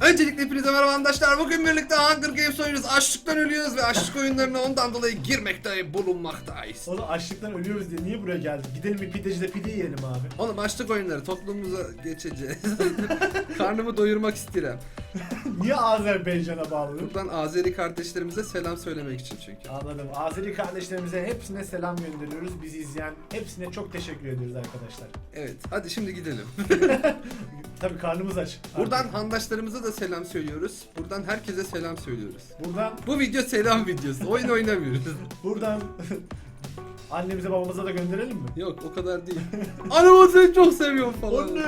Öncelikle hepinize merhaba arkadaşlar. Bugün birlikte Hunger Games oynuyoruz. Açlıktan ölüyoruz ve açlık oyunlarına ondan dolayı girmekte bulunmaktayız. Oğlum açlıktan ölüyoruz diye niye buraya geldik? Gidelim bir pidecide pide yiyelim abi. Oğlum açlık oyunları toplumumuza geçeceğiz. Karnımı doyurmak isterim. niye Azerbaycan'a bağlıyoruz? Buradan Azeri kardeşlerimize selam söylemek için çünkü. Anladım. Azeri kardeşlerimize hepsine selam gönderiyoruz. Bizi izleyen hepsine çok teşekkür ediyoruz arkadaşlar. Evet hadi şimdi gidelim. Tabii karnımız aç. Buradan Artık. handaşlarımıza da selam söylüyoruz. Buradan herkese selam söylüyoruz. buradan Bu video selam videosu. Oyun oynamıyoruz. buradan annemize babamıza da gönderelim mi? Yok o kadar değil. Anam seni çok seviyorum falan. Anne!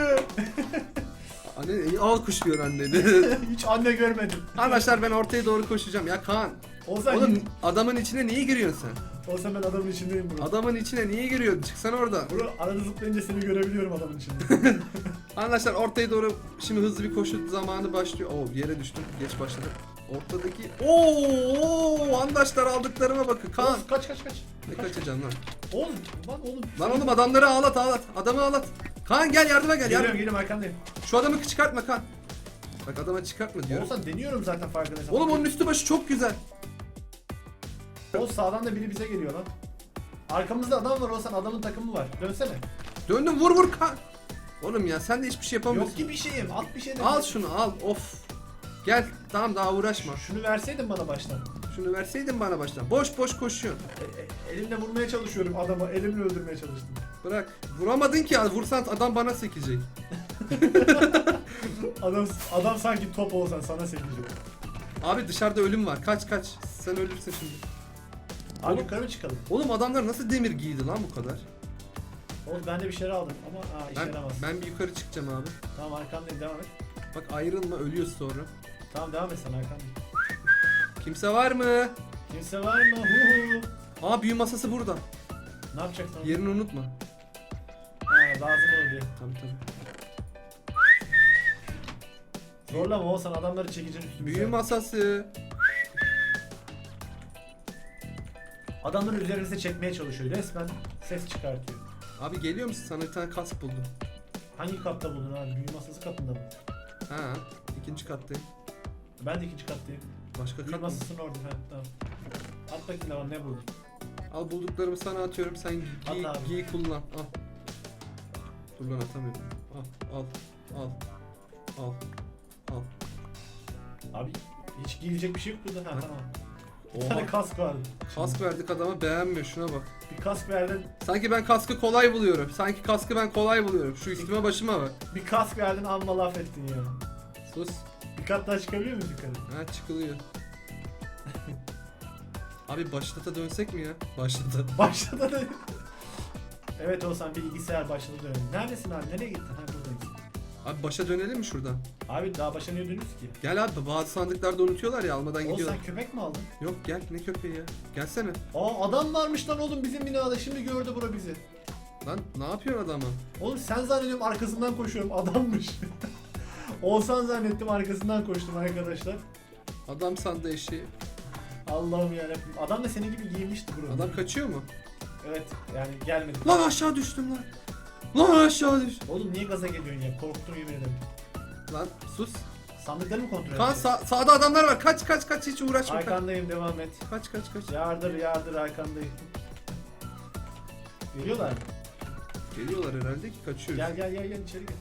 Anne iyi alkışlıyor anneni. Hiç anne görmedim. Arkadaşlar ben ortaya doğru koşacağım. Ya Kaan. Olsan, Oğlum adamın içine niye giriyorsun sen? Olsan ben adamın içindeyim bro. Adamın içine niye giriyorsun? Çıksana oradan. Bro arada zıplayınca seni görebiliyorum adamın içinde. Arkadaşlar ortaya doğru şimdi hızlı bir koşu zamanı başlıyor. Oo yere düştüm. Geç başladı. Ortadaki Oo arkadaşlar aldıklarıma bakın. Kaan. Oğlum, kaç kaç kaç. Ne kaçacaksın lan? Oğlum bak oğlum. Lan oğlum adamları ağlat ağlat. Adamı ağlat. Kaan gel yardıma gel. Geliyorum Yardım. geliyorum arkandayım. Şu adamı çıkartma Kaan. Bak adama çıkartma diyorum. Olsan deniyorum zaten farkındaysan. Oğlum onun üstü başı çok güzel. O sağdan da biri bize geliyor lan. Arkamızda adam var olsan adamın takımı var. Dönsene. Döndüm vur vur Kaan. Oğlum ya sen de hiçbir şey yapamıyorsun. Yok ki bir şeyim. At bir şey de. Al şunu al. Of. Gel. Tamam daha uğraşma. Şunu verseydin bana baştan. Şunu verseydin bana baştan. Boş boş koşuyorsun. E, e, elimle vurmaya çalışıyorum adamı. Elimle öldürmeye çalıştım. Bırak. Vuramadın ki. Vursan adam bana sekecek. Adam adam sanki top olsan sana sekecek. Abi dışarıda ölüm var. Kaç kaç. Sen ölürsün şimdi. Abi yukarı mı çıkalım? Oğlum adamlar nasıl demir giydi lan bu kadar? Oğlum ben de bir şeyler aldım ama aa işe Ben, yaramaz. ben bir yukarı çıkacağım abi. Tamam arkandayım devam et. Bak ayrılma ölüyoruz sonra. Tamam devam et sen arkandayım. Kimse var mı? Kimse var mı? Hu hu. Aa büyü masası burada. Ne yapacaksın? oğlum? Yerini unutma. Ha lazım olur diye. Tabii tabii. Zorlama olsan adamları çekeceksin üstümüze. Büyü masası. Adamları üzerimize çekmeye çalışıyor. Resmen ses çıkartıyor. Abi geliyor musun? Sana bir tane kask buldum. Hangi katta buldun abi? Büyü masası katında mı? Ha, ikinci kattayım. Ben de ikinci kattayım. Başka Büyü kat mı? masasının orada. Ha, tamam. At bakayım da ne buldun? Al bulduklarımı sana atıyorum. Sen giy, At abi. giy kullan. Al. Dur lan atamıyorum. Al, al, al, al, al. Abi hiç giyilecek bir şey yok burada. Ha, Ha. tamam. Bir tane kask vardı. Kask verdik adama beğenmiyor şuna bak. Bir kask verdin. Sanki ben kaskı kolay buluyorum. Sanki kaskı ben kolay buluyorum. Şu üstüme başıma bak. Bir kask verdin amma laf ettin ya. Sus. Bir kat daha çıkabiliyor muyuz yukarı? Ha çıkılıyor. Abi başlata dönsek mi ya? Başlata. Başladı da. evet olsan bilgisayar başladı dönelim. Neredesin abi? Nereye gittin? Ha buradayız. Abi başa dönelim mi şuradan? Abi daha başa niye dönüyoruz ki? Gel abi bazı sandıklarda unutuyorlar ya almadan Oğlum gidiyorlar. sen köpek mi aldın? Yok gel ne köpeği ya. Gelsene. Aa adam varmış lan oğlum bizim binada. Şimdi gördü bura bizi. Lan ne yapıyorsun adama? Oğlum sen zannediyorum arkasından koşuyorum. Adammış. Olsan zannettim arkasından koştum arkadaşlar. Adam sandı eşeği. Allah'ım yarabbim. Adam da senin gibi giymişti bro. Adam kaçıyor mu? Evet yani gelmedi. Lan aşağı düştüm lan. Lan aşağı düştüm. Oğlum niye gaza geliyorsun ya? Korktum yemin ederim. Lan sus. Sandıkları mı kontrol Kaan ediyorsun? sağ- sağda adamlar var. Kaç kaç kaç hiç uğraşma. Kaç Arkandayım devam et. kaç kaç. kaç. Yardır yardır arkandayım. Geliyorlar mı? Geliyorlar herhalde ki kaçıyoruz. Gel gel gel gel içeri gel.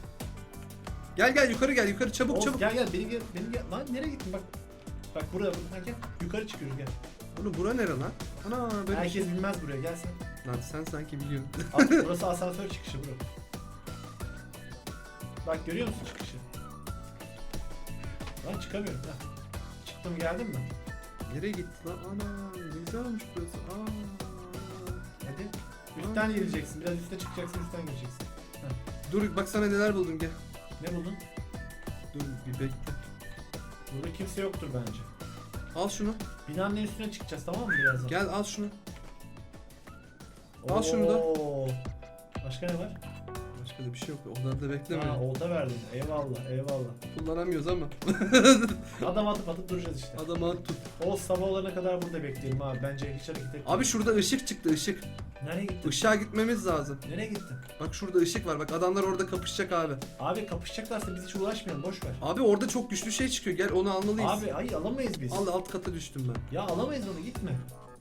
Gel gel yukarı gel yukarı çabuk Oğuz, çabuk. Gel gel beni gel beni gel. Lan nereye gittin bak. Bak buraya bak. Gel. Yukarı çıkıyoruz gel. Bunu bura nere lan? Ana böyle Herkes şey. bilmez buraya gel sen. Lan sen sanki biliyorsun. Al, burası asansör çıkışı bro. Bak görüyor musun çıkışı? Lan çıkamıyorum ha. Çıktım geldim mi? Nereye gitti lan? Ana ne güzel olmuş burası. Aa. Hadi. Üstten geleceksin. Biraz üste çıkacaksın üstten geleceksin. Dur bak sana neler buldum gel. Ne buldun? Dur bir bekle. Burada kimse yoktur bence. Al şunu. Binanın en üstüne çıkacağız tamam mı birazdan? Gel al şunu. Al şunu da. Oo. Başka ne var? Şöyle bir şey yok. Onları da bekleme. Ha olta verdin. Eyvallah eyvallah. Kullanamıyoruz ama. Adam atıp atıp duracağız işte. Adamı tut. O sabah olana kadar burada bekleyelim abi. Bence hiç hareket etmeyelim. Abi şurada ışık çıktı ışık. Nereye gittin? Işığa gitmemiz lazım. Nereye gittin? Bak şurada ışık var. Bak adamlar orada kapışacak abi. Abi kapışacaklarsa biz hiç uğraşmayalım boş ver. Abi orada çok güçlü şey çıkıyor. Gel onu almalıyız. Abi ay alamayız biz. Al alt kata düştüm ben. Ya alamayız onu gitme.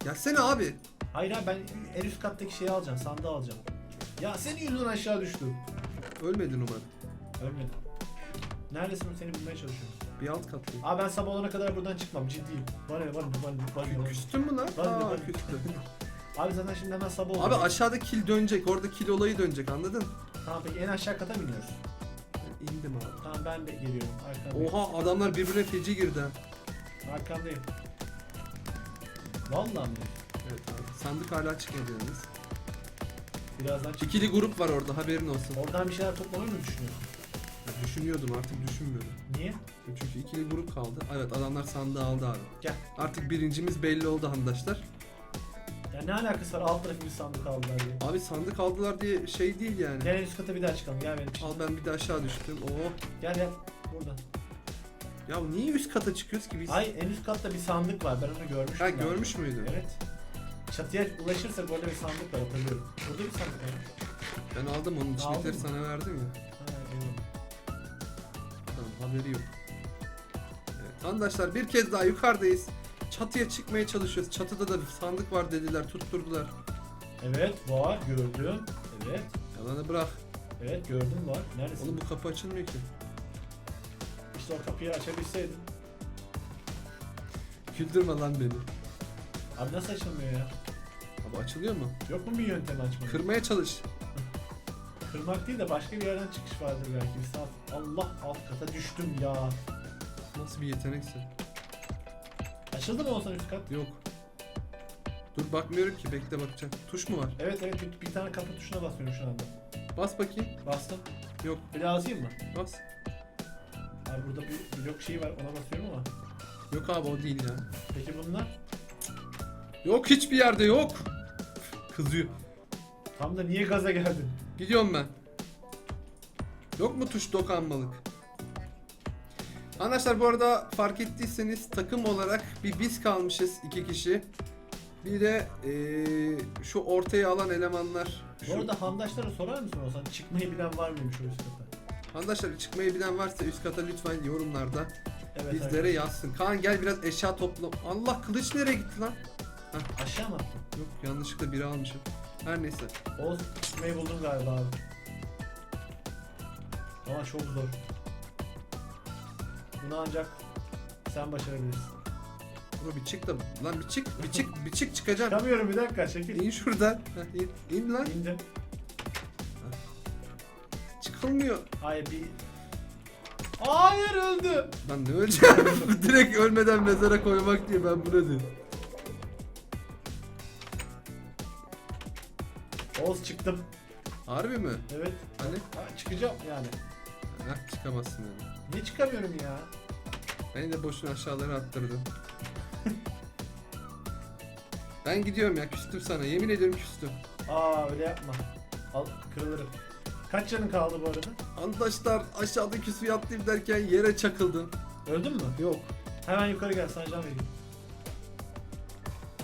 Gelsene abi. Hayır abi ben en üst kattaki şeyi alacağım. Sandığı alacağım. Ya senin yüzünden aşağı düştüm. Ölmedin umarım. Ölmedim. Neredesin seni bulmaya çalışıyorum. Bir alt kattayım. Abi ben sabah olana kadar buradan çıkmam ciddiyim. Var ya var var var var. Küstün mü lan? Var mı, Aa, var mı? küstü. Abi zaten şimdi hemen sabah oldu. Abi aşağıda kil dönecek. Orada kil olayı dönecek anladın? Tamam peki en aşağı kata mı iniyoruz? Ben indim abi. Tamam ben de geliyorum. Arkandayım. Oha adamlar birbirine feci girdi ha. Arkandayım. Vallahi mi? Evet abi. Sandık hala çıkmadı yalnız. Birazdan çık. İkili grup var orada haberin olsun. Oradan bir şeyler toplamayı mı düşünüyorsun? Ya düşünüyordum artık düşünmüyorum. Niye? Çünkü ikili grup kaldı. Evet adamlar sandığı aldı abi. Gel. Artık birincimiz belli oldu handaşlar. Ya ne alakası var alt tarafı bir sandık aldılar diye. Abi sandık aldılar diye şey değil yani. Gel en üst kata bir daha çıkalım gel benim için. Al ben bir de aşağı düştüm. Oo. Gel gel. Buradan. Ya niye üst kata çıkıyoruz ki biz? Ay en üst katta bir sandık var ben onu görmüştüm. Ha görmüş müydün? Evet. Çatıya ulaşırsak orada bir sandık var hatırlıyorum. Burada bir sandık var. Ben aldım onun Aldın içindekileri mı? sana verdim ya. Ha, eyvallah. Tamam haberi yok. Evet, arkadaşlar bir kez daha yukarıdayız. Çatıya çıkmaya çalışıyoruz. Çatıda da bir sandık var dediler, tutturdular. Evet var gördüm. Evet. Yalanı bırak. Evet gördüm var. Neredesin? Oğlum bu kapı açılmıyor ki. İşte o kapıyı açabilseydin. Güldürme lan beni. Abi nasıl açılmıyor ya? Abi açılıyor mu? Yok mu bir yöntem açmanın? Kırmaya çalış. Kırmak değil de başka bir yerden çıkış vardır belki. Saat. Allah alt kata düştüm ya. Nasıl bir yetenekse. Açıldı mı olsan üst kat? Yok. Dur bakmıyorum ki bekle bakacağım. Tuş mu var? Evet evet bir, bir tane kapı tuşuna basıyorum şu anda. Bas bakayım. Bastım. Yok Bir daha basayım mı? bas. Abi burada bir blok şeyi var ona basıyorum ama. Yok abi o değil ya. Peki bunlar? Yok hiçbir yerde yok. Kızıyor. Tam da niye gaza geldin? Gidiyorum ben. Yok mu tuş dokanmalık? Arkadaşlar bu arada fark ettiyseniz takım olarak bir biz kalmışız iki kişi. Bir de eee, şu ortaya alan elemanlar. Bu Şu, arada handaşlara sorar mısın olsan çıkmayı bilen var mıymış o üst kata? arkadaşlar çıkmayı bilen varsa üst kata lütfen yorumlarda Evet bizlere yazsın. Kaan gel biraz eşya topla. Allah kılıç nereye gitti lan? Abi. Aşağı mı? Yok yanlışlıkla biri almışım. Her neyse. Oğuz çıkmayı buldun galiba abi. Ama çok zor. Bunu ancak sen başarabilirsin. Bro bir çık da lan bir çık bir çık bir çık çıkacaksın. Çıkamıyorum bir dakika çekil. İn şuradan. Heh, in, in lan. İndim. Çıkılmıyor. Hayır bir... Hayır öldü. Lan ne öleceğim? Direkt ölmeden mezara koymak diye ben buna diyorum. Oğuz çıktım. Harbi mi? Evet. Hani? Ha, çıkacağım yani. Heh, çıkamazsın yani. Niye çıkamıyorum ya? Beni de boşuna aşağılara attırdın. ben gidiyorum ya küstüm sana. Yemin ediyorum küstüm. Aa öyle yapma. Al kırılırım. Kaç canın kaldı bu arada? Arkadaşlar aşağıdaki suya atlayayım derken yere çakıldım. Öldün mü? Yok. Hemen yukarı gel sana can vereyim.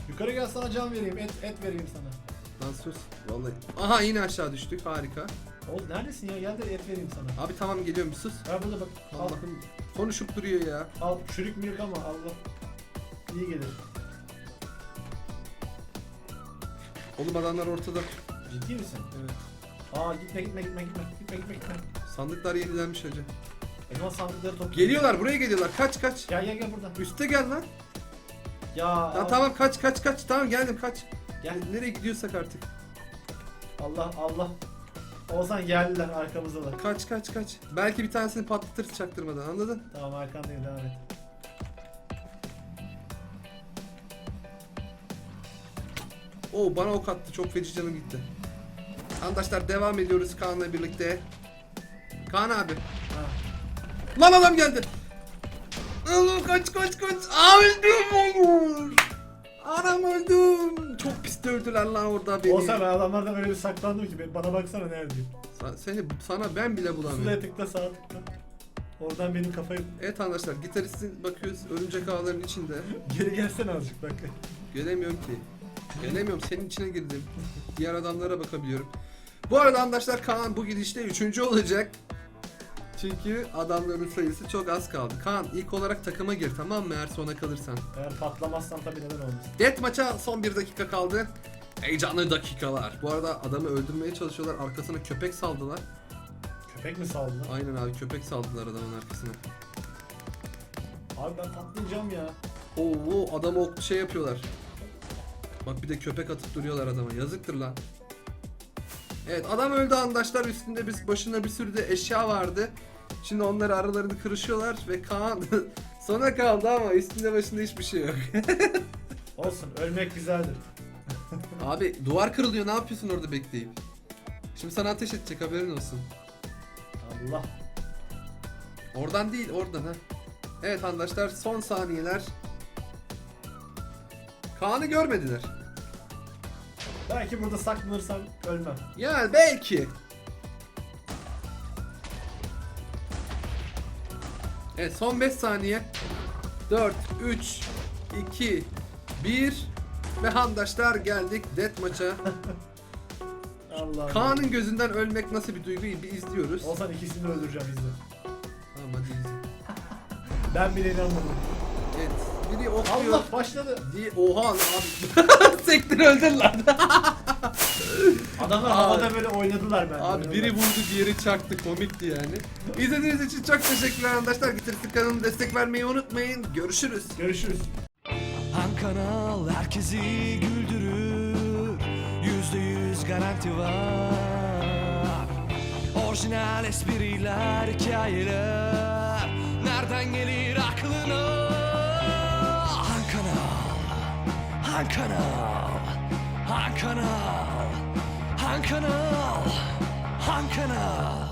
Yukarı gel sana can vereyim. Et, et vereyim sana. Lan sus. Vallahi. Aha yine aşağı düştük. Harika. Oğuz neredesin ya? Gel de et vereyim sana. Abi tamam geliyorum sus. Ha burada bak. Al. Allah'ım konuşup duruyor ya. Al. Çürük mürük ama Allah. İyi gelir. Oğlum adamlar ortada. Ciddi misin? Evet. Aa gitme gitme gitme gitme gitme gitme gitme. Sandıklar yenilenmiş hacı. E zaman sandıkları topla. Geliyorlar buraya geliyorlar. Kaç kaç. Gel gel gel buradan. Üste gel lan. Ya, Ya tamam kaç kaç kaç. Tamam geldim kaç. Gel. Nereye gidiyorsak artık. Allah Allah. Oğuzhan geldiler arkamızdalar. Kaç kaç kaç. Belki bir tanesini patlatırız çaktırmadan anladın? Tamam arkandayım devam et. Oo bana ok attı. Çok feci canım gitti. Arkadaşlar devam ediyoruz Kaan'la birlikte. Kaan abi. Ha. Lan adam geldi. Allah kaç kaç kaç. Aa öldüm olur. Anam öldüm. Çok pis dövdüler lan orada beni. Oğuzhan ben adamlardan öyle bir saklandım ki bana baksana neredeyim. Sa- Seni sana ben bile bulamıyorum. Şuraya tıkla sağa tıkla. Oradan benim kafayı... Evet arkadaşlar gitaristin bakıyoruz örümcek ağların içinde. Geri gelsene azıcık bak. Gelemiyorum ki. Gelemiyorum senin içine girdim. Diğer adamlara bakabiliyorum. Bu arada arkadaşlar Kaan bu gidişte üçüncü olacak. Çünkü adamların sayısı çok az kaldı. Kaan ilk olarak takıma gir tamam mı eğer sona kalırsan. Eğer patlamazsan tabii neden olmasın. Death maça son bir dakika kaldı. Heyecanlı dakikalar. Bu arada adamı öldürmeye çalışıyorlar. Arkasına köpek saldılar. Köpek mi saldı? Aynen abi köpek saldılar adamın arkasına. Abi ben patlayacağım ya. Oo adamı ok şey yapıyorlar. Bak bir de köpek atıp duruyorlar adama. Yazıktır lan. Evet adam öldü arkadaşlar. Üstünde biz başına bir sürü de eşya vardı. Şimdi onları aralarını kırışıyorlar ve Kaan sona kaldı ama üstünde başında hiçbir şey yok. Olsun ölmek güzeldir. Abi duvar kırılıyor ne yapıyorsun orada bekleyip? Şimdi sana ateş edecek haberin olsun. Allah. Oradan değil oradan ha. Evet arkadaşlar son saniyeler. Kaan'ı görmediler. Belki burada saklanırsam ölmem. Yani belki. Evet son 5 saniye. 4, 3, 2, 1 ve handaşlar geldik death maça. Allah. Kaan'ın gözünden ölmek nasıl bir duygu bir izliyoruz. Olsan ikisini de öldüreceğim izle. Tamam hadi izle. Ben bile inanmadım. Biri okluyor. Allah başladı. Diye, oha lan abi. Sektir öldün lan. Adamlar Abi. havada böyle oynadılar ben. Abi biri vurdu diğeri çaktı komikti yani. İzlediğiniz için çok teşekkürler arkadaşlar. Gitarist kanalına destek vermeyi unutmayın. Görüşürüz. Görüşürüz. Kanal herkesi güldürür Yüzde yüz garanti var Orijinal espriler, hikayeler Nereden gelir aklına Han kanal Han kanal